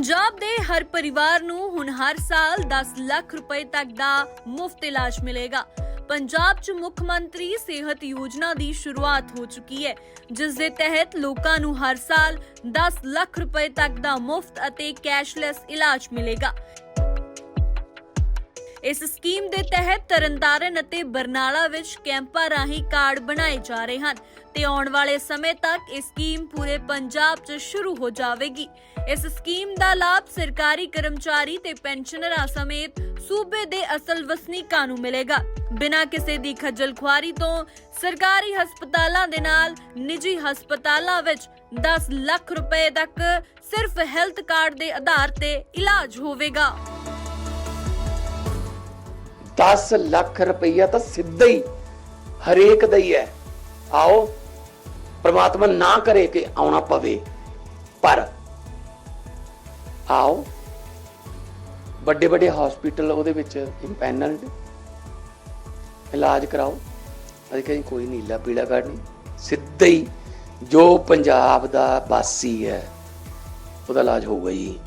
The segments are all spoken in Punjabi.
ਪੰਜਾਬ ਦੇ ਹਰ ਪਰਿਵਾਰ ਨੂੰ ਹੁਣ ਹਰ ਸਾਲ 10 ਲੱਖ ਰੁਪਏ ਤੱਕ ਦਾ ਮੁਫਤ ਇਲਾਜ ਮਿਲੇਗਾ। ਪੰਜਾਬ 'ਚ ਮੁੱਖ ਮੰਤਰੀ ਸਿਹਤ ਯੋਜਨਾ ਦੀ ਸ਼ੁਰੂਆਤ ਹੋ ਚੁੱਕੀ ਹੈ, ਜਿਸ ਦੇ ਤਹਿਤ ਲੋਕਾਂ ਨੂੰ ਹਰ ਸਾਲ 10 ਲੱਖ ਰੁਪਏ ਤੱਕ ਦਾ ਮੁਫਤ ਅਤੇ ਕੈਸ਼ਲੈਸ ਇਲਾਜ ਮਿਲੇਗਾ। ਇਸ ਸਕੀਮ ਦੇ ਤਹਿਤ ਤਰਨਤਾਰਨ ਅਤੇ ਬਰਨਾਲਾ ਵਿੱਚ ਕੈਂਪਾਂ ਰਾਹੀਂ ਕਾਰਡ ਬਣਾਏ ਜਾ ਰਹੇ ਹਨ। ਤੇ ਆਉਣ ਵਾਲੇ ਸਮੇਂ ਤੱਕ ਇਹ ਸਕੀਮ ਪੂਰੇ ਪੰਜਾਬ 'ਚ ਸ਼ੁਰੂ ਹੋ ਜਾਵੇਗੀ। ਇਸ ਸਕੀਮ ਦਾ ਲਾਭ ਸਰਕਾਰੀ ਕਰਮਚਾਰੀ ਤੇ ਪੈਨਸ਼ਨਰਾਂ ਸਮੇਤ ਸੂਬੇ ਦੇ ਅਸਲ ਵਸਨੀਕਾਂ ਨੂੰ ਮਿਲੇਗਾ। ਬਿਨਾਂ ਕਿਸੇ ਦੀ ਖੱਜਲ ਖੁਆਰੀ ਤੋਂ ਸਰਕਾਰੀ ਹਸਪਤਾਲਾਂ ਦੇ ਨਾਲ ਨਿੱਜੀ ਹਸਪਤਾਲਾਂ ਵਿੱਚ 10 ਲੱਖ ਰੁਪਏ ਤੱਕ ਸਿਰਫ ਹੈਲਥ ਕਾਰਡ ਦੇ ਆਧਾਰ ਤੇ ਇਲਾਜ ਹੋਵੇਗਾ। 10 ਲੱਖ ਰੁਪਈਆ ਤਾਂ ਸਿੱਧਾ ਹੀ ਹਰੇਕ ਦਾ ਹੀ ਹੈ। ਆਓ ਪ੍ਰਮਾਤਮਾ ਨਾ ਕਰੇ ਕਿ ਆਉਣਾ ਪਵੇ। ਪਰ ਆਓ ਵੱਡੇ ਵੱਡੇ ਹਸਪੀਟਲ ਉਹਦੇ ਵਿੱਚ ਇੰਪੈਨਲਡ ਇਲਾਜ ਕਰਾਓ। ਅਸੀਂ ਕਹਿੰਦੇ ਕੋਈ ਨੀਲਾ ਪੀਲਾ ਕਾਰਡ ਨਹੀਂ। ਸਿੱਧਾ ਹੀ ਜੋ ਪੰਜਾਬ ਦਾ ਵਾਸੀ ਹੈ, ਉਹਦਾ ਇਲਾਜ ਹੋਊਗਾ ਜੀ।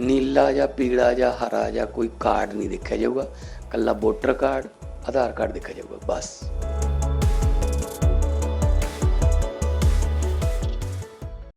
ਨੀਲਾ ਜਾਂ ਪੀਲਾ ਜਾਂ ਹਰਾ ਜਾਂ ਕੋਈ ਕਾਰਡ ਨਹੀਂ ਦੇਖਿਆ ਜਾਊਗਾ। ਕੱਲਾ ਵੋਟਰ ਕਾਰਡ, ਆਧਾਰ ਕਾਰਡ ਦੇਖਿਆ ਜਾਊਗਾ, ਬਸ।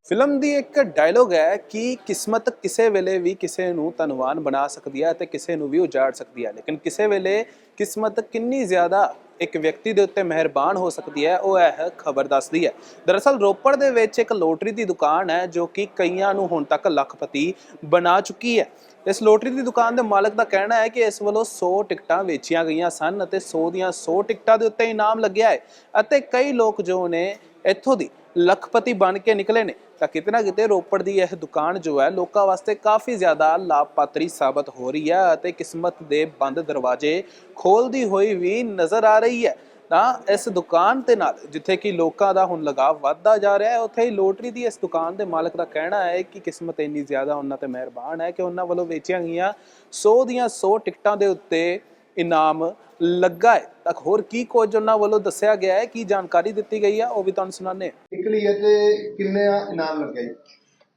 ਫਿਲਮ ਦੀ ਇੱਕ ਡਾਇਲੋਗ ਹੈ ਕਿ ਕਿਸਮਤ ਕਿਸੇ ਵੇਲੇ ਵੀ ਕਿਸੇ ਨੂੰ ਧਨਵਾਨ ਬਣਾ ਸਕਦੀ ਹੈ ਤੇ ਕਿਸੇ ਨੂੰ ਵੀ ਉਜਾੜ ਸਕਦੀ ਹੈ। ਲੇਕਿਨ ਕਿਸੇ ਵੇਲੇ ਕਿਸਮਤ ਕਿੰਨੀ ਜ਼ਿਆਦਾ ਇੱਕ ਵਿਅਕਤੀ ਦੇ ਉੱਤੇ ਮਿਹਰਬਾਨ ਹੋ ਸਕਦੀ ਹੈ, ਉਹ ਇਹ ਖਬਰ ਦੱਸਦੀ ਹੈ। ਦਰਅਸਲ ਰੋਪੜ ਦੇ ਵਿੱਚ ਇੱਕ ਲੋਟਰੀ ਦੀ ਦੁਕਾਨ ਹੈ ਜੋ ਕਿ ਕਈਆਂ ਨੂੰ ਹੁਣ ਤੱਕ ਲੱਖਪਤੀ ਬਣਾ ਚੁੱਕੀ ਹੈ। ਇਸ ਲੋਟਰੀ ਦੀ ਦੁਕਾਨ ਦੇ ਮਾਲਕ ਦਾ ਕਹਿਣਾ ਹੈ ਕਿ ਇਸ ਵੱਲੋਂ 100 ਟਿਕਟਾਂ ਵੇਚੀਆਂ ਗਈਆਂ ਸਨ ਅਤੇ 100 ਦੀਆਂ 100 ਟਿਕਟਾਂ ਦੇ ਉੱਤੇ ਇਨਾਮ ਲੱਗਿਆ ਹੈ ਅਤੇ ਕਈ ਲੋਕ ਜੋ ਨੇ ਇੱਥੋਂ ਦੀ ਲੱਖਪਤੀ ਬਣ ਕੇ ਨਿਕਲੇ ਨੇ। ਤਾਂ ਕਿਤੇ ਨਾ ਕਿਤੇ ਰੋਪੜ ਦੀ ਇਹ ਦੁਕਾਨ ਜੋ ਹੈ, ਲੋਕਾਂ ਵਾਸਤੇ ਕਾਫੀ ਜ਼ਿਆਦਾ ਲਾਭਪਾਤਰੀ ਸਾਬਤ ਹੋ ਰਹੀ ਹੈ ਅਤੇ ਕਿਸਮਤ ਦੇ ਬੰਦ ਦਰਵਾਜ਼ੇ ਖੋਲਦੀ ਹੋਈ ਵੀ ਨਜ਼ਰ ਆ ਰਹੀ ਹੈ। ਤਾਂ ਇਸ ਦੁਕਾਨ ਦੇ ਨਾਲ, ਜਿੱਥੇ ਕਿ ਲੋਕਾਂ ਦਾ ਹੁਣ ਲਗਾਵ ਵੱਧਦਾ ਜਾ ਰਿਹਾ ਹੈ, ਉੱਥੇ ਹੀ ਲੋਟਰੀ ਦੀ ਇਸ ਦੁਕਾਨ ਦੇ ਮਾਲਕ ਦਾ ਕਹਿਣਾ ਹੈ ਕਿ ਕਿਸਮਤ ਇੰਨੀ ਜ਼ਿਆਦਾ ਉਹਨਾਂ ਤੇ ਮਿਹਰਬਾਨ ਹੈ ਕਿ ਉਹਨਾਂ ਵੱਲੋਂ ਵੇਚੀਆਂ ਗਈਆਂ 100 ਦੀਆਂ 100 ਟਿਕਟਾਂ ਦੇ ਉੱਤੇ ਇਨਾਮ ਲੱਗਾ ਹੈ। ਤਾਂ ਹੋਰ ਕੀ ਕੁਝ ਉਹਨਾਂ ਵੱਲੋਂ ਦੱਸਿਆ ਗਿਆ ਹੈ? ਕੀ ਜਾਣਕਾਰੀ ਦਿੱਤੀ ਗਈ ਹੈ ਉਹ ਵੀ ਤੁਹਾਨੂੰ ਸੁਣਾਉਂਦੇ ਹਾਂ। ਨਿਕਲੀ ਹੈ ਤੇ ਕਿੰਨੇ ਇਨਾਮ ਲੱਗੇ?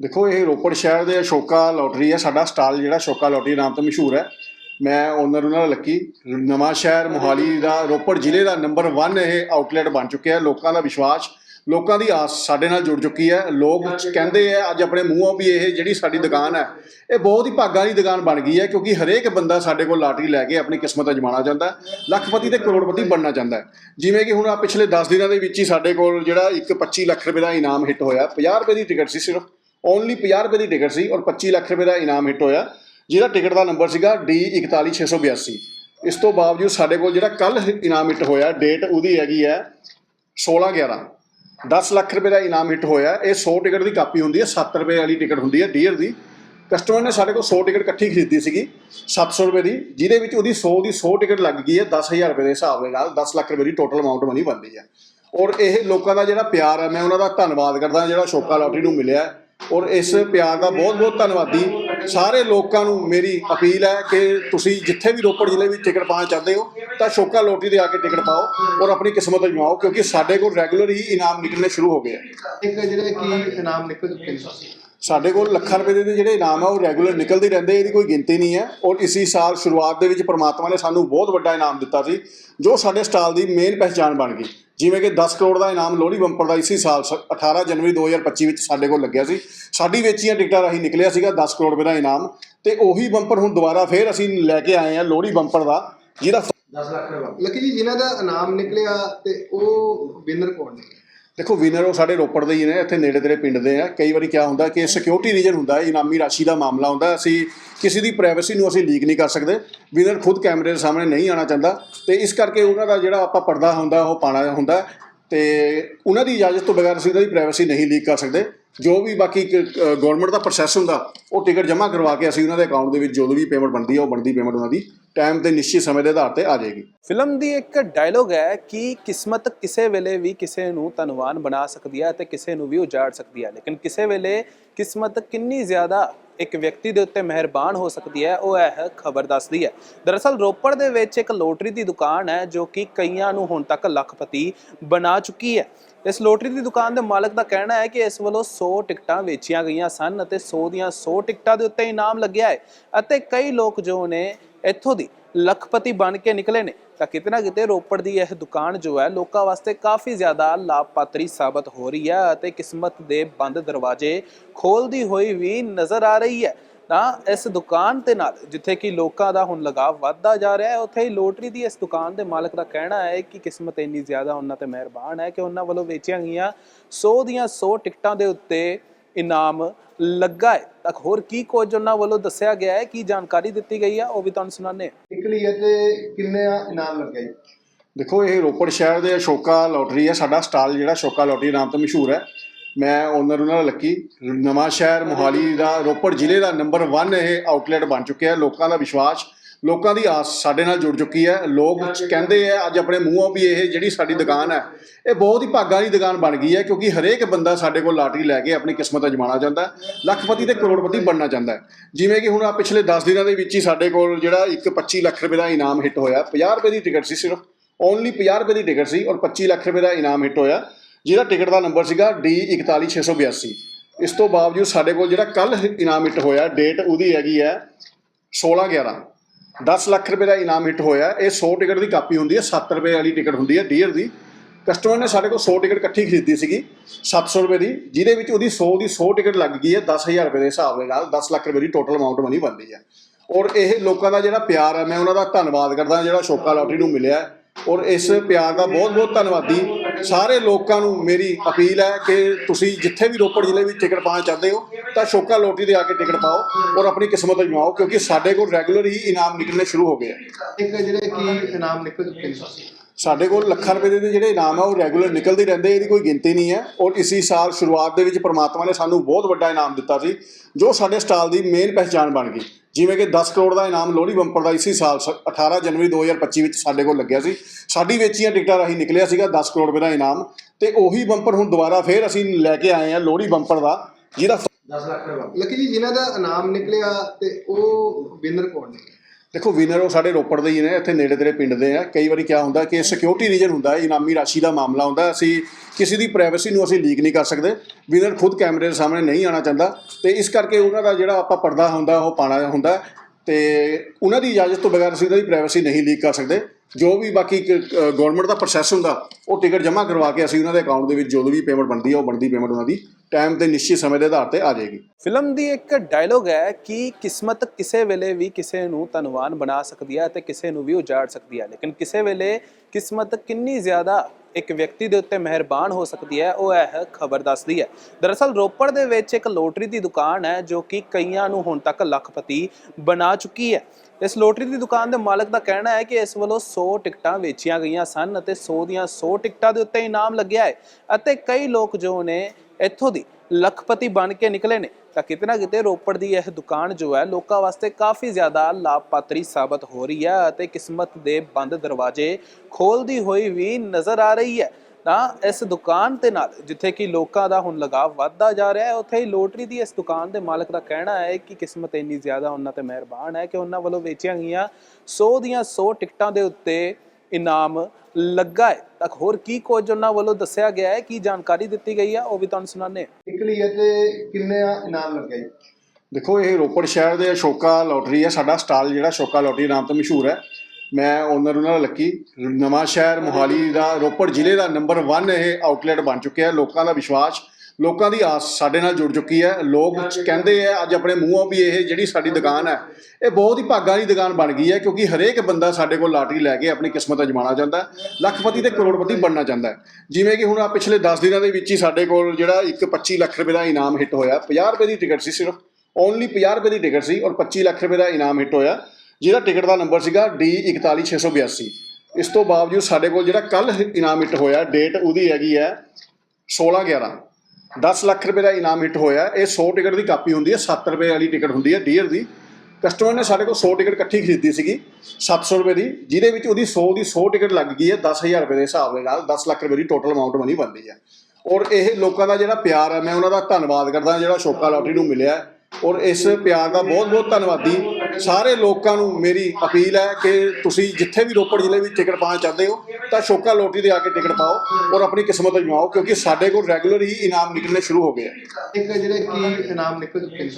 ਦੇਖੋ, ਇਹ ਰੋਪੜ ਸ਼ਹਿਰ ਦੇ ਅਸ਼ੋਕਾ ਲੋਟਰੀ ਹੈ। ਸਾਡਾ ਸਟਾਲ ਜਿਹੜਾ ਅਸ਼ੋਕਾ ਲੋਟਰੀ ਨਾਮ ਤੋਂ ਮਸ਼ਹੂਰ ਹੈ। ਮੈਂ ਓਨਰ ਉਹਨਾਂ ਦਾ ਲੱਕੀ। ਨਵਾਂ ਸ਼ਹਿਰ ਮੋਹਾਲੀ ਦਾ ਰੋਪੜ ਜ਼ਿਲ੍ਹੇ ਦਾ ਨੰਬਰ 1 ਇਹ ਆਊਟਲੈਟ ਬਣ ਚੁੱਕਿਆ ਹੈ। ਲੋਕਾਂ ਦਾ ਵਿਸ਼ਵਾਸ ਲੋਕਾਂ ਦੀ ਆਸ ਸਾਡੇ ਨਾਲ ਜੁੜ ਚੁੱਕੀ ਹੈ। ਲੋਕ ਕਹਿੰਦੇ ਆ ਅੱਜ ਆਪਣੇ ਮੂੰਹੋਂ ਵੀ ਇਹ ਜਿਹੜੀ ਸਾਡੀ ਦੁਕਾਨ ਹੈ ਇਹ ਬਹੁਤ ਹੀ ਭਾਗਾਂ ਦੀ ਦੁਕਾਨ ਬਣ ਗਈ ਹੈ ਕਿਉਂਕਿ ਹਰੇਕ ਬੰਦਾ ਸਾਡੇ ਕੋਲ ਲਾਟਰੀ ਲੈ ਕੇ ਆਪਣੀ ਕਿਸਮਤ ਅਜਮਾਉਣਾ ਚਾਹੁੰਦਾ ਹੈ ਲੱਖਪਤੀ ਤੇ ਕਰੋੜਪਤੀ ਬਣਨਾ ਚਾਹੁੰਦਾ ਜਿਵੇਂ ਕਿ ਹੁਣ ਆ ਪਿਛਲੇ 10 ਦਿਨਾਂ ਦੇ ਵਿੱਚ ਹੀ ਸਾਡੇ ਕੋਲ ਜਿਹੜਾ ਇੱਕ 25 ਲੱਖ ਰੁਪਏ ਦਾ ਇਨਾਮ ਹਿੱਟ ਹੋਇਆ। 50 ਰੁਪਏ ਦੀ ਟਿਕਟ ਸੀ ਸਿਰਫ ਓਨਲੀ 50 ਰੁਪਏ ਦੀ ਟਿਕਟ ਸੀ ਔਰ 25 ਲੱਖ ਰੁਪਏ ਦਾ ਇਨਾਮ ਹਿੱਟ ਹੋਇਆ ਜਿਹਦਾ ਟਿਕਟ ਦਾ ਨੰਬਰ ਸੀਗਾ D41682 ਇਸ ਤੋਂ ਬਾਵਜੂਦ ਸਾਡੇ ਕੋਲ ਜਿਹੜਾ ਕੱਲ ਇਨਾਮ ਹਿੱਟ ਹੋਇਆ ਡੇਟ ਉਹਦੀ ਹੈਗੀ ਹੈ 16 11 10 ਲੱਖ ਰੁਪਏ ਦਾ ਇਨਾਮ ਹਿੱਟ ਹੋਇਆ। ਇਹ 100 ਟਿਕਟ ਦੀ ਕਾਪੀ ਹੁੰਦੀ ਹੈ 7 ਰੁਪਏ ਵਾਲੀ ਟਿਕਟ ਹੁੰਦੀ ਹੈ ਡੀਅਰ ਦੀ। ਕਸਟਮਰ ਨੇ ਸਾਡੇ ਕੋਲ 100 ਟਿਕਟ ਇਕੱਠੀ ਖਰੀਦੀ ਸੀਗੀ 700 ਰੁਪਏ ਦੀ, ਜਿਹਦੇ ਵਿੱਚ ਉਹਦੀ 100 ਦੀ 100 ਟਿਕਟ ਲੱਗ ਗਈ ਹੈ 10000 ਰੁਪਏ ਦੇ ਹਿਸਾਬ ਦੇ ਨਾਲ 10 ਲੱਖ ਰੁਪਏ ਦੀ ਟੋਟਲ ਅਮਾਉਂਟ ਮਨੀ ਬਣਦੀ ਹੈ। ਔਰ ਇਹ ਲੋਕਾਂ ਦਾ ਜਿਹੜਾ ਪਿਆਰ ਹੈ, ਮੈਂ ਉਹਨਾਂ ਦਾ ਧੰਨਵਾਦ ਕਰਦਾ, ਜਿਹੜਾ ਸ਼ੋਕਾ ਲਾਟਰੀ ਨੂੰ ਮਿਲਿਆ ਔਰ ਇਸ ਪਿਆਰ ਦਾ ਬਹੁਤ ਬਹੁਤ ਧੰਨਵਾਦੀ ਸਾਰੇ ਲੋਕਾਂ ਨੂੰ ਮੇਰੀ ਅਪੀਲ ਹੈ ਕਿ ਤੁਸੀਂ ਜਿੱਥੇ ਵੀ ਰੋਪੜ ਜ਼ਿਲ੍ਹੇ ਵਿੱਚ ਟਿਕਟ ਪਾਉਣਾ ਚਾਹੁੰਦੇ ਹੋ, ਤਾਂ ਸ਼ੋਕਾ ਲੋਟਰੀ ਦੇ ਆ ਕੇ ਟਿਕਟ ਪਾਓ ਔਰ ਆਪਣੀ ਕਿਸਮਤ ਅਜਮਾਓ, ਕਿਉਂਕਿ ਸਾਡੇ ਕੋਲ ਰੈਗੂਲਰ ਹੀ ਇਨਾਮ ਨਿਕਲਣੇ ਸ਼ੁਰੂ ਹੋ ਗਏ ਆ। ਇੱਕ ਜਿਹੜੇ ਕੀ ਇਨਾਮ ਨਿਕਲ ਚੁੱਕੇ ਨੇ? ਸਾਡੇ ਕੋਲ ਲੱਖਾਂ ਰੁਪਏ ਦੇ ਜਿਹੜੇ ਇਨਾਮ ਆ, ਉਹ ਰੈਗੂਲਰ ਨਿਕਲਦੇ ਰਹਿੰਦੇ, ਇਹਦੀ ਕੋਈ ਗਿਣਤੀ ਨਹੀਂ ਹੈ। ਔਰ ਇਸੀ ਸਾਲ ਸ਼ੁਰੂਆਤ ਦੇ ਵਿੱਚ ਪ੍ਰਮਾਤਮਾ ਨੇ ਸਾਨੂੰ ਬਹੁਤ ਵੱਡਾ ਇਨਾਮ ਦਿੱਤਾ ਸੀ, ਜੋ ਸਾਡੇ ਸਟਾਲ ਦੀ ਮੇਨ ਪਹਿਚਾਣ ਬਣ ਗਈ। ਜਿਵੇਂ ਕਿ 10 ਕਰੋੜ ਦਾ ਇਨਾਮ ਲੋਹੜੀ ਬੰਪਰ ਦਾ ਇਸੀ ਸਾਲ, ਸ- 18 ਜਨਵਰੀ 2025 ਵਿੱਚ ਸਾਡੇ ਕੋਲ ਲੱਗਿਆ ਸੀ। ਸਾਡੀ ਵੇਚੀਆਂ ਟਿਕਟਾਂ ਰਾਹੀਂ ਨਿਕਲਿਆ ਸੀਗਾ 10 ਕਰੋੜ ਰੁਪਏ ਦਾ ਇਨਾਮ। ਤੇ ਉਹੀ ਬੰਪਰ ਹੁਣ ਦੁਬਾਰਾ ਫੇਰ ਅਸੀਂ ਲੈ ਕੇ ਆਏ ਆ ਲੋਹੜੀ ਬੰਪਰ ਦਾ, ਜਿਹਦਾ 10 ਲੱਖ ਰੁਪਏ। ਲੱਕੀ ਜੀ, ਜਿਨ੍ਹਾਂ ਦਾ ਇਨਾਮ ਨਿਕਲਿਆ ਤੇ ਉਹ ਵਿਨਰ ਕੌਣ ਨੇ? ਦੇਖੋ ਵਿਨਰ ਉਹ ਸਾਡੇ ਰੋਪੜ ਦੇ ਹੀ ਨੇ, ਇੱਥੇ ਨੇੜੇ ਤੇੜੇ ਪਿੰਡ ਦੇ ਆ। ਕਈ ਵਾਰੀ ਕਿਆ ਹੁੰਦਾ ਕਿ ਸਿਕਿਉਰਿਟੀ ਰੀਜਨ ਹੁੰਦਾ ਹੈ ਇਨਾਮੀ ਰਾਸ਼ੀ ਦਾ ਮਾਮਲਾ ਹੁੰਦਾ, ਅਸੀਂ ਕਿਸੇ ਦੀ ਪ੍ਰਾਈਵੇਸੀ ਨੂੰ ਅਸੀਂ ਲੀਕ ਨਹੀਂ ਕਰ ਸਕਦੇ। ਵਿਨਰ ਖੁਦ ਕੈਮਰੇ ਦੇ ਸਾਹਮਣੇ ਨਹੀਂ ਆਣਾ ਚਾਹੁੰਦਾ। ਤੇ ਇਸ ਕਰਕੇ ਉਹਨਾਂ ਦਾ ਜਿਹੜਾ ਆਪਾਂ ਪਰਦਾ ਹੁੰਦਾ, ਉਹ ਪਾਣਾ ਹੁੰਦਾ। ਤੇ ਉਹਨਾਂ ਦੀ ਇਜਾਜ਼ਤ ਤੋਂ ਬਗੈਰ ਅਸੀਂ ਉਹਨਾਂ ਦੀ ਪ੍ਰਾਈਵੇਸੀ ਨਹੀਂ ਲੀਕ ਕਰ ਸਕਦੇ। ਜੋ ਵੀ ਬਾਕੀ ਗਵਰਨਮੈਂਟ ਦਾ ਪ੍ਰੋਸੈਸ ਹੁੰਦਾ, ਉਹ ਟਿਕਟ ਜਮ੍ਹਾਂ ਕਰਵਾ ਕੇ ਅਸੀਂ ਉਹਨਾਂ ਦੇ ਅਕਾਊਂਟ ਦੇ ਵਿੱਚ ਜੋ ਵੀ ਪੇਮੈਂਟ ਬਣਦੀ ਹੈ ਉਹ ਬਣਦੀ ਪੇਮੈਂਟ ਉਹਨਾਂ ਦੀ। ਟਾਈਮ ਤੇ ਨਿਸ਼ਚਿਤ ਸਮੇਂ ਦੇ ਆਧਾਰ ਤੇ ਆ ਜਾਏਗੀ। ਫਿਲਮ ਦੀ ਇੱਕ ਡਾਇਲੋਗ ਹੈ ਕਿ ਕਿਸਮਤ ਕਿਸੇ ਵੇਲੇ ਵੀ ਕਿਸੇ ਨੂੰ ਧਨਵਾਨ ਬਣਾ ਸਕਦੀ ਹੈ ਤੇ ਕਿਸੇ ਨੂੰ ਵੀ ਉਜਾੜ ਸਕਦੀ ਹੈ। ਲੇਕਿਨ ਕਿਸੇ ਵੇਲੇ ਕਿਸਮਤ ਕਿੰਨੀ ਜ਼ਿਆਦਾ ਇੱਕ ਵਿਅਕਤੀ ਦੇ ਉੱਤੇ ਮਿਹਰਬਾਨ ਹੋ ਸਕਦੀ ਹੈ, ਉਹ ਇਹ ਖਬਰ ਦੱਸਦੀ ਹੈ। ਦਰਅਸਲ ਰੋਪੜ ਦੇ ਵਿੱਚ ਇੱਕ ਲੋਟਰੀ ਦੀ ਦੁਕਾਨ ਹੈ ਜੋ ਕਿ ਕਈਆਂ ਨੂੰ ਹੁਣ ਤੱਕ ਲੱਖਪਤੀ ਬਣਾ ਚੁੱਕੀ ਹੈ। ਇਸ ਲੋਟਰੀ ਦੀ ਦੁਕਾਨ ਦੇ ਮਾਲਕ ਦਾ ਕਹਿਣਾ ਹੈ ਕਿ ਇਸ ਵੱਲੋਂ 100 ਟਿਕਟਾਂ ਵੇਚੀਆਂ ਗਈਆਂ ਸਨ ਅਤੇ 100 ਦੀਆਂ 100 ਟਿਕਟਾਂ ਦੇ ਉੱਤੇ ਇਨਾਮ ਲੱਗਿਆ ਹੈ ਅਤੇ ਕਈ ਲੋਕ ਜੋ ਨੇ ਇੱਥੋਂ ਦੀ ਲੱਖਪਤੀ ਬਣ ਕੇ ਨਿਕਲੇ ਨੇ। ਤਾਂ ਕਿਤੇ ਨਾ ਕਿਤੇ ਰੋਪੜ ਦੀ ਇਹ ਦੁਕਾਨ ਜੋ ਹੈ, ਲੋਕਾਂ ਵਾਸਤੇ ਕਾਫੀ ਜ਼ਿਆਦਾ ਲਾਭਪਾਤਰੀ ਸਾਬਤ ਹੋ ਰਹੀ ਹੈ ਅਤੇ ਕਿਸਮਤ ਦੇ ਬੰਦ ਦਰਵਾਜ਼ੇ ਖੋਲਦੀ ਹੋਈ ਵੀ ਨਜ਼ਰ ਆ ਰਹੀ ਹੈ। ਤਾਂ ਇਸ ਦੁਕਾਨ ਦੇ ਨਾਲ, ਜਿੱਥੇ ਕਿ ਲੋਕਾਂ ਦਾ ਹੁਣ ਲਗਾਵ ਵੱਧਦਾ ਜਾ ਰਿਹਾ ਹੈ, ਉੱਥੇ ਹੀ ਲੋਟਰੀ ਦੀ ਇਸ ਦੁਕਾਨ ਦੇ ਮਾਲਕ ਦਾ ਕਹਿਣਾ ਹੈ ਕਿ ਕਿਸਮਤ ਇੰਨੀ ਜ਼ਿਆਦਾ ਉਹਨਾਂ ਤੇ ਮਿਹਰਬਾਨ ਹੈ ਕਿ ਉਹਨਾਂ ਵੱਲੋਂ ਵੇਚੀਆਂ ਗਈਆਂ 100 ਦੀਆਂ 100 ਟਿਕਟਾਂ ਦੇ ਉੱਤੇ ਇਨਾਮ ਲੱਗਾ ਹੈ। ਤਾਂ ਹੋਰ ਕੀ ਕੁਝ ਉਹਨਾਂ ਵੱਲੋਂ ਦੱਸਿਆ ਗਿਆ ਹੈ? ਕੀ ਜਾਣਕਾਰੀ ਦਿੱਤੀ ਗਈ ਹੈ? ਉਹ ਵੀ ਤੁਹਾਨੂੰ ਸੁਣਾਉਂਦੇ ਹਾਂ। ਨਿਕਲੀ ਹੈ ਤੇ ਕਿੰਨੇ ਇਨਾਮ ਲੱਗਿਆ ਜੀ ਦੇਖੋ ਇਹ ਰੋਪੜ ਸ਼ਹਿਰ ਦੇ ਅਸ਼ੋਕਾ ਲੋਟਰੀ ਹੈ। ਸਾਡਾ ਸਟਾਲ ਜਿਹੜਾ ਅਸ਼ੋਕਾ ਲੋਟਰੀ ਨਾਮ ਤੋਂ ਮਸ਼ਹੂਰ ਹੈ। ਮੈਂ ਓਨਰ ਉਹਨਾਂ ਦਾ ਲੱਕੀ। ਨਵਾਂ ਸ਼ਹਿਰ ਮੋਹਾਲੀ ਦਾ ਰੋਪੜ ਜ਼ਿਲ੍ਹੇ ਦਾ ਨੰਬਰ 1 ਇਹ ਆਊਟਲੈਟ ਬਣ ਚੁੱਕਿਆ ਹੈ। ਲੋਕਾਂ ਦਾ ਵਿਸ਼ਵਾਸ ਲੋਕਾਂ ਦੀ ਆਸ ਸਾਡੇ ਨਾਲ ਜੁੜ ਚੁੱਕੀ ਹੈ। ਲੋਕ ਕਹਿੰਦੇ ਆ ਅੱਜ ਆਪਣੇ ਮੂੰਹੋਂ ਵੀ ਇਹ ਜਿਹੜੀ ਸਾਡੀ ਦੁਕਾਨ ਹੈ ਇਹ ਬਹੁਤ ਹੀ ਭਾਗਾਂ ਦੀ ਦੁਕਾਨ ਬਣ ਗਈ ਹੈ ਕਿਉਂਕਿ ਹਰੇਕ ਬੰਦਾ ਸਾਡੇ ਕੋਲ ਲਾਟਰੀ ਲੈ ਕੇ ਆਪਣੀ ਕਿਸਮਤ ਅਜਮਾਉਣਾ ਚਾਹੁੰਦਾ ਲੱਖਪਤੀ ਤੇ ਕਰੋੜਪਤੀ ਬਣਨਾ ਚਾਹੁੰਦਾ ਜਿਵੇਂ ਕਿ ਹੁਣ ਆ ਪਿਛਲੇ 10 ਦਿਨਾਂ ਦੇ ਵਿੱਚ ਹੀ ਸਾਡੇ ਕੋਲ ਜਿਹੜਾ ਇੱਕ 25 ਲੱਖ ਰੁਪਏ ਦਾ ਇਨਾਮ ਹਿੱਟ ਹੋਇਆ। 50 ਰੁਪਏ ਦੀ ਟਿਕਟ ਸੀ ਸਿਰਫ। ਓਨਲੀ 50 ਰੁਪਏ ਦੀ ਟਿਕਟ ਸੀ ਔਰ 25 ਲੱਖ ਰੁਪਏ ਦਾ ਇਨਾਮ ਹਿੱਟ ਹੋਇਆ। ਜਿਹਦਾ ਟਿਕਟ ਦਾ ਨੰਬਰ ਸੀਗਾ D41682 ਇਸ ਤੋਂ ਬਾਵਜੂਦ ਸਾਡੇ ਕੋਲ ਜਿਹੜਾ ਕੱਲ ਇਨਾਮ ਹਿੱਟ ਹੋਇਆ ਡੇਟ ਉਹਦੀ ਹੈਗੀ ਹੈ 16 11 10 ਲੱਖ ਰੁਪਏ ਦਾ ਇਨਾਮ ਹਿੱਟ ਹੋਇਆ। ਇਹ 100 ਟਿਕਟ ਦੀ ਕਾਪੀ ਹੁੰਦੀ ਹੈ 7 ਰੁਪਏ ਵਾਲੀ ਟਿਕਟ ਹੁੰਦੀ ਹੈ ਡੀਅਰ ਦੀ। ਕਸਟਮਰ ਨੇ ਸਾਡੇ ਕੋਲ 100 ਟਿਕਟ ਇਕੱਠੀ ਖਰੀਦੀ ਸੀਗੀ 700 ਰੁਪਏ ਦੀ, ਜਿਹਦੇ ਵਿੱਚ ਉਹਦੀ 100 ਦੀ 100 ਟਿਕਟ ਲੱਗ ਗਈ ਹੈ 10000 ਰੁਪਏ ਦੇ ਹਿਸਾਬ ਦੇ ਨਾਲ 10 ਲੱਖ ਰੁਪਏ ਦੀ ਟੋਟਲ ਅਮਾਉਂਟ ਬਣੀ ਬਣਦੀ ਹੈ। ਔਰ ਇਹ ਲੋਕਾਂ ਦਾ ਜਿਹੜਾ ਪਿਆਰ ਹੈ, ਮੈਂ ਉਹਨਾਂ ਦਾ ਧੰਨਵਾਦ ਕਰਦਾ, ਜਿਹੜਾ ਸ਼ੋਕਾ ਲਾਟਰੀ ਨੂੰ ਮਿਲਿਆ ਔਰ ਇਸ ਪਿਆਰ ਦਾ ਬਹੁਤ ਬਹੁਤ ਧੰਨਵਾਦੀ ਸਾਰੇ ਲੋਕਾਂ ਨੂੰ ਮੇਰੀ ਅਪੀਲ ਹੈ ਕਿ ਤੁਸੀਂ ਜਿੱਥੇ ਵੀ ਰੋਪੜ ਜ਼ਿਲ੍ਹੇ ਵਿੱਚ ਟਿਕਟ ਪਾਉਣਾ ਚਾਹੁੰਦੇ ਹੋ, ਤਾਂ ਸ਼ੋਕਾ ਲੋਟਰੀ ਦੇ ਆ ਕੇ ਟਿਕਟ ਪਾਓ ਔਰ ਆਪਣੀ ਕਿਸਮਤ ਅਜਮਾਓ, ਕਿਉਂਕਿ ਸਾਡੇ ਕੋਲ ਰੈਗੂਲਰ ਹੀ ਇਨਾਮ ਨਿਕਲਣੇ ਸ਼ੁਰੂ ਹੋ ਗਏ ਆ। ਇੱਕ ਜਿਹੜੇ ਕੀ ਇਨਾਮ ਨਿਕਲ ਚੁੱਕੇ ਨੇ? ਸਾਡੇ ਕੋਲ ਲੱਖਾਂ ਰੁਪਏ ਦੇ ਜਿਹੜੇ ਇਨਾਮ ਆ ਉਹ ਰੈਗੂਲਰ ਨਿਕਲਦੇ ਰਹਿੰਦੇ ਇਹਦੀ ਕੋਈ ਗਿਣਤੀ ਨਹੀਂ ਹੈ। ਔਰ ਇਸੀ ਸਾਲ ਸ਼ੁਰੂਆਤ ਦੇ ਵਿੱਚ ਪ੍ਰਮਾਤਮਾ ਨੇ ਸਾਨੂੰ ਬਹੁਤ ਵੱਡਾ ਇਨਾਮ ਦਿੱਤਾ ਸੀ ਜੋ ਸਾਡੇ ਸਟਾਲ ਦੀ ਮੇਨ ਪਹਿਚਾਣ ਬਣ ਗਈ। ਜਿਵੇਂ ਕਿ 10 ਕਰੋੜ ਦਾ ਇਨਾਮ ਲੋਹੜੀ ਬੰਪਰ ਦਾ ਇਸੀ ਸਾਲ ਸ- 18 ਜਨਵਰੀ 2025 ਵਿੱਚ ਸਾਡੇ ਕੋਲ ਲੱਗਿਆ ਸੀ। ਸਾਡੀ ਵੇਚੀਆਂ ਟਿਕਟਾਂ ਰਾਹੀਂ ਨਿਕਲਿਆ ਸੀਗਾ 10 ਕਰੋੜ ਰੁਪਏ ਦਾ ਇਨਾਮ। ਤੇ ਉਹੀ ਬੰਪਰ ਹੁਣ ਦੁਬਾਰਾ ਫੇਰ ਅਸੀਂ ਲੈ ਕੇ ਆਏ ਹਾਂ ਲੋਹੜੀ ਬੰਪਰ ਦਾ ਜਿਹਦਾ 10 ਲੱਖ ਰੁਪਏ। ਲੱਕੀ ਜੀ ਜਿਨ੍ਹਾਂ ਦਾ ਇਨਾਮ ਨਿਕਲਿਆ ਤੇ ਉਹ ਵਿਨਰ ਕੌਣ ਨੇ? ਦੇਖੋ ਵਿਨਰ ਉਹ ਸਾਡੇ ਰੋਪੜ ਦੇ ਹੀ ਨੇ, ਇੱਥੇ ਨੇੜੇ ਤੇੜੇ ਪਿੰਡ ਦੇ ਆ। ਕਈ ਵਾਰੀ ਕੀ ਹੁੰਦਾ ਕਿ ਸਿਕਿਉਰਿਟੀ ਰੀਜਨ ਹੁੰਦਾ, ਇਨਾਮੀ ਰਾਸ਼ੀ ਦਾ ਮਾਮਲਾ ਹੁੰਦਾ, ਅਸੀਂ ਕਿਸੇ ਦੀ ਪ੍ਰਾਈਵੇਸੀ ਨੂੰ ਅਸੀਂ ਲੀਕ ਨਹੀਂ ਕਰ ਸਕਦੇ। ਵਿਨਰ ਖੁਦ ਕੈਮਰੇ ਦੇ ਸਾਹਮਣੇ ਨਹੀਂ ਆਣਾ ਚਾਹੁੰਦਾ ਤੇ ਇਸ ਕਰਕੇ ਉਹਨਾਂ ਦਾ ਜਿਹੜਾ ਆਪਾਂ ਪਰਦਾ ਹੁੰਦਾ, ਉਹ ਪਾਣਾ ਹੁੰਦਾ ਤੇ ਉਹਨਾਂ ਦੀ ਇਜਾਜ਼ਤ ਤੋਂ ਬਗੈਰ ਅਸੀਂ ਉਹਨਾਂ ਦੀ ਪ੍ਰਾਈਵੇਸੀ ਨਹੀਂ ਲੀਕ ਕਰ ਸਕਦੇ। ਜੋ ਵੀ ਬਾਕੀ ਗਵਰਨਮੈਂਟ ਦਾ ਪ੍ਰੋਸੈਸ ਹੁੰਦਾ, ਉਹ ਟਿਕਟ ਜਮ੍ਹਾਂ ਕਰਵਾ ਕੇ ਅਸੀਂ ਉਹਨਾਂ ਦੇ ਅਕਾਊਂਟ ਦੇ ਵਿੱਚ ਜੋ ਵੀ ਪੇਮੈਂਟ ਬਣਦੀ ਹੈ ਉਹ ਬਣਦੀ ਪੇਮੈਂਟ ਉਹਨਾਂ ਦੀ ਟਾਈਮ ਤੇ ਨਿਸ਼ਚਿਤ ਸਮੇਂ ਦੇ ਆਧਾਰ ਤੇ ਆ ਜਾਏਗੀ। ਫਿਲਮ ਦੀ ਇੱਕ ਡਾਇਲੋਗ ਹੈ ਕਿ ਕਿਸਮਤ ਕਿਸੇ ਵੇਲੇ ਵੀ ਕਿਸੇ ਨੂੰ ਧਨਵਾਨ ਬਣਾ ਸਕਦੀ ਹੈ ਤੇ ਕਿਸੇ ਨੂੰ ਵੀ ਉਜਾੜ ਸਕਦੀ ਹੈ, ਲੇਕਿਨ ਕਿਸੇ ਵੇਲੇ ਕਿਸਮਤ ਕਿੰਨੀ ਜ਼ਿਆਦਾ ਇੱਕ ਵਿਅਕਤੀ ਦੇ ਉੱਤੇ ਮਿਹਰਬਾਨ ਹੋ ਸਕਦੀ ਹੈ, ਉਹ ਇਹ ਖਬਰ ਦੱਸਦੀ ਹੈ। ਦਰਅਸਲ ਰੋਪੜ ਦੇ ਵਿੱਚ ਇੱਕ ਲੋਟਰੀ ਦੀ ਦੁਕਾਨ ਹੈ, ਜੋ ਕਿ ਕਈਆਂ ਨੂੰ ਹੁਣ ਤੱਕ ਲੱਖਪਤੀ ਬਣਾ ਚੁੱਕੀ ਹੈ। ਇਸ ਲੋਟਰੀ ਦੀ ਦੁਕਾਨ ਦੇ ਮਾਲਕ ਦਾ ਕਹਿਣਾ ਹੈ ਕਿ ਇਸ ਵੱਲੋਂ 100 ਟਿਕਟਾਂ ਵੇਚੀਆਂ ਗਈਆਂ ਸਨ ਅਤੇ 100 ਦੀਆਂ 100 ਟਿਕਟਾਂ ਦੇ ਉੱਤੇ ਇਨਾਮ ਲੱਗਿਆ ਹੈ ਅਤੇ ਕਈ ਲੋਕ ਜੋ ਨੇ ਇੱਥੋਂ ਦੀ ਲੱਖਪਤੀ ਬਣ ਕੇ ਨਿਕਲੇ ਨੇ। ਤਾਂ ਕਿਤੇ ਨਾ ਕਿਤੇ ਰੋਪੜ ਦੀ ਇਹ ਦੁਕਾਨ ਜੋ ਹੈ, ਲੋਕਾਂ ਵਾਸਤੇ ਕਾਫੀ ਜ਼ਿਆਦਾ ਲਾਭਪਾਤਰੀ ਸਾਬਤ ਹੋ ਰਹੀ ਹੈ ਅਤੇ ਕਿਸਮਤ ਦੇ ਬੰਦ ਦਰਵਾਜ਼ੇ ਖੋਲਦੀ ਹੋਈ ਵੀ ਨਜ਼ਰ ਆ ਰਹੀ ਹੈ। ਤਾਂ ਇਸ ਦੁਕਾਨ ਦੇ ਨਾਲ, ਜਿੱਥੇ ਕਿ ਲੋਕਾਂ ਦਾ ਹੁਣ ਲਗਾਵ ਵੱਧਦਾ ਜਾ ਰਿਹਾ ਹੈ, ਉੱਥੇ ਹੀ ਲੋਟਰੀ ਦੀ ਇਸ ਦੁਕਾਨ ਦੇ ਮਾਲਕ ਦਾ ਕਹਿਣਾ ਹੈ ਕਿ ਕਿਸਮਤ ਇੰਨੀ ਜ਼ਿਆਦਾ ਉਹਨਾਂ ਤੇ ਮਿਹਰਬਾਨ ਹੈ ਕਿ ਉਹਨਾਂ ਵੱਲੋਂ ਵੇਚੀਆਂ ਗਈਆਂ 100 ਦੀਆਂ 100 ਟਿਕਟਾਂ ਦੇ ਉੱਤੇ ਇਨਾਮ ਲੱਗਾ ਹੈ। ਤਾਂ ਹੋਰ ਕੀ ਕੁਝ ਉਹਨਾਂ ਵੱਲੋਂ ਦੱਸਿਆ ਗਿਆ ਹੈ? ਕੀ ਜਾਣਕਾਰੀ ਦਿੱਤੀ ਗਈ ਹੈ ਉਹ ਵੀ ਤੁਹਾਨੂੰ ਸੁਣਾਉਂਦੇ ਹਾਂ। ਨਿਕਲੀ ਹੈ ਤੇ ਕਿੰਨੇ ਇਨਾਮ ਲੱਗਿਆ ਜੀ ਦੇਖੋ ਇਹ ਰੋਪੜ ਸ਼ਹਿਰ ਦੇ ਅਸ਼ੋਕਾ ਲੋਟਰੀ ਹੈ। ਸਾਡਾ ਸਟਾਲ ਜਿਹੜਾ ਅਸ਼ੋਕਾ ਲੋਟਰੀ ਨਾਮ ਤੋਂ ਮਸ਼ਹੂਰ ਹੈ। ਮੈਂ ਓਨਰ ਉਹਨਾਂ ਦਾ ਲੱਕੀ। ਨਵਾਂ ਸ਼ਹਿਰ ਮੋਹਾਲੀ ਦਾ ਰੋਪੜ ਜ਼ਿਲ੍ਹੇ ਦਾ ਨੰਬਰ 1 ਇਹ ਆਊਟਲੈਟ ਬਣ ਚੁੱਕਿਆ ਹੈ। ਲੋਕਾਂ ਦਾ ਵਿਸ਼ਵਾਸ ਲੋਕਾਂ ਦੀ ਆਸ ਸਾਡੇ ਨਾਲ ਜੁੜ ਚੁੱਕੀ ਹੈ। ਲੋਕ ਕਹਿੰਦੇ ਆ ਅੱਜ ਆਪਣੇ ਮੂੰਹੋਂ ਵੀ ਇਹ ਜਿਹੜੀ ਸਾਡੀ ਦੁਕਾਨ ਹੈ ਇਹ ਬਹੁਤ ਹੀ ਭਾਗਾਂ ਦੀ ਦੁਕਾਨ ਬਣ ਗਈ ਹੈ ਕਿਉਂਕਿ ਹਰੇਕ ਬੰਦਾ ਸਾਡੇ ਕੋਲ ਲਾਟਰੀ ਲੈ ਕੇ ਆਪਣੀ ਕਿਸਮਤ ਅਜਮਾਉਣਾ ਚਾਹੁੰਦਾ ਲੱਖਪਤੀ ਤੇ ਕਰੋੜਪਤੀ ਬਣਨਾ ਚਾਹੁੰਦਾ ਜਿਵੇਂ ਕਿ ਹੁਣ ਆ ਪਿਛਲੇ 10 ਦਿਨਾਂ ਦੇ ਵਿੱਚ ਹੀ ਸਾਡੇ ਕੋਲ ਜਿਹੜਾ ਇੱਕ 25 ਲੱਖ ਰੁਪਏ ਦਾ ਇਨਾਮ ਹਿੱਟ ਹੋਇਆ। 50 ਰੁਪਏ ਦੀ ਟਿਕਟ ਸੀ ਸਿਰਫ ਓਨਲੀ 50 ਰੁਪਏ ਦੀ ਟਿਕਟ ਸੀ ਔਰ 25 ਲੱਖ ਰੁਪਏ ਦਾ ਇਨਾਮ ਹਿੱਟ ਹੋਇਆ। ਜਿਹਦਾ ਟਿਕਟ ਦਾ ਨੰਬਰ ਸੀਗਾ D41682 ਇਸ ਤੋਂ ਬਾਵਜੂਦ ਸਾਡੇ ਕੋਲ ਜਿਹੜਾ ਕੱਲ ਇਨਾਮ ਹਿੱਟ ਹੋਇਆ ਡੇਟ ਉਹਦੀ ਹੈਗੀ ਹੈ 16 11 10 ਲੱਖ ਰੁਪਏ ਦਾ ਇਨਾਮ ਹਿੱਟ ਹੋਇਆ। ਇਹ 100 ਟਿਕਟ ਦੀ ਕਾਪੀ ਹੁੰਦੀ ਹੈ 7 ਰੁਪਏ ਵਾਲੀ ਟਿਕਟ ਹੁੰਦੀ ਹੈ ਡੀਅਰ ਦੀ। ਕਸਟਮਰ ਨੇ ਸਾਡੇ ਕੋਲ 100 ਟਿਕਟ ਇਕੱਠੀ ਖਰੀਦੀ ਸੀਗੀ 700 ਰੁਪਏ ਦੀ, ਜਿਹਦੇ ਵਿੱਚ ਉਹਦੀ 100 ਦੀ 100 ਟਿਕਟ ਲੱਗ ਗਈ ਹੈ 10000 ਰੁਪਏ ਦੇ ਹਿਸਾਬ ਦੇ ਨਾਲ 10 ਲੱਖ ਰੁਪਏ ਦੀ ਟੋਟਲ ਅਮਾਉਂਟ ਮਨੀ ਬਣਦੀ ਹੈ। ਔਰ ਇਹ ਲੋਕਾਂ ਦਾ ਜਿਹੜਾ ਪਿਆਰ ਹੈ, ਮੈਂ ਉਹਨਾਂ ਦਾ ਧੰਨਵਾਦ ਕਰਦਾ, ਜਿਹੜਾ ਸ਼ੋਕਾ ਲਾਟਰੀ ਨੂੰ ਮਿਲਿਆ ਔਰ ਇਸ ਪਿਆਰ ਦਾ ਬਹੁਤ ਬਹੁਤ ਧੰਨਵਾਦੀ ਸਾਰੇ ਲੋਕਾਂ ਨੂੰ ਮੇਰੀ ਅਪੀਲ ਹੈ ਕਿ ਤੁਸੀਂ ਜਿੱਥੇ ਵੀ ਰੋਪੜ ਜ਼ਿਲ੍ਹੇ ਵਿੱਚ ਟਿਕਟ ਪਾਉਣਾ ਚਾਹੁੰਦੇ ਹੋ ਤਾਂ ਸ਼ੋਕਾ ਲੋਟਰੀ ਦੇ ਆ ਕੇ ਟਿਕਟ ਪਾਓ ਔਰ ਆਪਣੀ ਕਿਸਮਤ ਅਜਮਾਓ ਕਿਉਂਕਿ ਸਾਡੇ ਕੋਲ ਰੈਗੂਲਰ ਹੀ ਇਨਾਮ ਨਿਕਲਣੇ ਸ਼ੁਰੂ ਹੋ ਗਏ ਆ। ਇੱਕ ਜਿਹੜੇ ਕੀ ਇਨਾਮ ਨਿਕਲ ਚੁੱਕੇ ਨੇ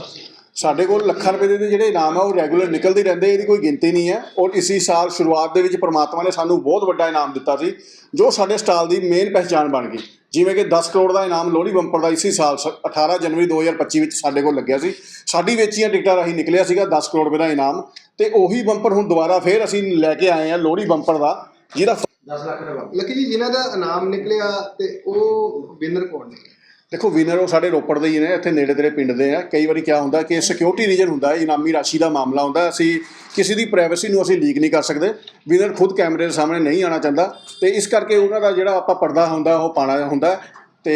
ਸਾਡੇ ਕੋਲ ਲੱਖਾਂ ਰੁਪਏ ਦੇ ਜਿਹੜੇ ਇਨਾਮ ਆ ਉਹ ਰੈਗੂਲਰ ਨਿਕਲਦੇ ਰਹਿੰਦੇ ਇਹਦੀ ਕੋਈ ਗਿਣਤੀ ਨਹੀਂ ਹੈ। ਔਰ ਇਸੀ ਸਾਲ ਸ਼ੁਰੂਆਤ ਦੇ ਵਿੱਚ ਪ੍ਰਮਾਤਮਾ ਨੇ ਸਾਨੂੰ ਬਹੁਤ ਵੱਡਾ ਇਨਾਮ ਦਿੱਤਾ ਸੀ ਜੋ ਸਾਡੇ ਸਟਾਲ ਦੀ ਮੇਨ ਪਹਿਚਾਣ ਬਣ ਗਈ। ਜਿਵੇਂ ਕਿ 10 ਕਰੋੜ ਦਾ ਇਨਾਮ ਲੋਹੜੀ ਬੰਪਰ ਦਾ ਇਸੀ ਸਾਲ ਸ- 18 ਜਨਵਰੀ 2025 ਵਿੱਚ ਸਾਡੇ ਕੋਲ ਲੱਗਿਆ ਸੀ। ਸਾਡੀ ਵੇਚੀਆਂ ਟਿਕਟਾਂ ਰਾਹੀਂ ਨਿਕਲਿਆ ਸੀਗਾ 10 ਕਰੋੜ ਰੁਪਏ ਦਾ ਇਨਾਮ ਤੇ ਉਹੀ ਬੰਪਰ ਹੁਣ ਦੁਬਾਰਾ ਫੇਰ ਅਸੀਂ ਲੈ ਕੇ ਆਏ ਹਾਂ ਲੋਹੜੀ ਬੰਪਰ ਦਾ, ਜਿਹਦਾ 10 ਲੱਖ ਰੁਪਏ। ਲੱਕੀ ਜੀ, ਜਿਨ੍ਹਾਂ ਦਾ ਇਨਾਮ ਨਿਕਲਿਆ ਤੇ ਉਹ ਵਿਨਰ ਕੌਣ ਨੇ? ਦੇਖੋ ਵਿਨਰ ਉਹ ਸਾਡੇ ਰੋਪੜ ਦੇ ਹੀ ਨੇ, ਇੱਥੇ ਨੇੜੇ ਤੇੜੇ ਪਿੰਡ ਦੇ ਆ। ਕਈ ਵਾਰੀ ਕਿਆ ਹੁੰਦਾ ਕਿ ਸਿਕਿਉਰਿਟੀ ਰੀਜਨ ਹੁੰਦਾ ਹੈ ਇਨਾਮੀ ਰਾਸ਼ੀ ਦਾ ਮਾਮਲਾ ਹੁੰਦਾ, ਅਸੀਂ ਕਿਸੇ ਦੀ ਪ੍ਰਾਈਵੇਸੀ ਨੂੰ ਅਸੀਂ ਲੀਕ ਨਹੀਂ ਕਰ ਸਕਦੇ। ਵਿਨਰ ਖੁਦ ਕੈਮਰੇ ਦੇ ਸਾਹਮਣੇ ਨਹੀਂ ਆਉਣਾ ਚਾਹੁੰਦਾ ਤੇ ਇਸ ਕਰਕੇ ਉਹਨਾਂ ਦਾ ਜਿਹੜਾ ਆਪਾਂ ਪਰਦਾ ਹੁੰਦਾ, ਉਹ ਪਾਣਾ ਹੁੰਦਾ। ਤੇ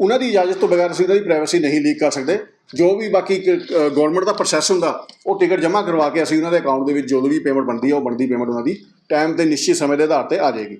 ਉਹਨਾਂ ਦੀ ਇਜਾਜ਼ਤ ਤੋਂ ਬਗੈਰ ਅਸੀਂ ਉਹਨਾਂ ਦੀ ਪ੍ਰਾਈਵੇਸੀ ਨਹੀਂ ਲੀਕ ਕਰ ਸਕਦੇ। ਜੋ ਵੀ ਬਾਕੀ ਗਵਰਨਮੈਂਟ ਦਾ ਪ੍ਰੋਸੈਸ ਹੁੰਦਾ, ਉਹ ਟਿਕਟ ਜਮ੍ਹਾਂ ਕਰਵਾ ਕੇ ਅਸੀਂ ਉਹਨਾਂ ਦੇ ਅਕਾਊਂਟ ਦੇ ਵਿੱਚ ਜੋ ਵੀ ਪੇਮੈਂਟ ਬਣਦੀ ਹੈ ਉਹ ਬਣਦੀ ਪੇਮੈਂਟ ਉਹਨਾਂ ਦੀ। ਟਾਈਮ ਤੇ ਨਿਸ਼ਚਿਤ ਸਮੇਂ ਦੇ ਆਧਾਰ ਤੇ ਆ ਜਾਏਗੀ।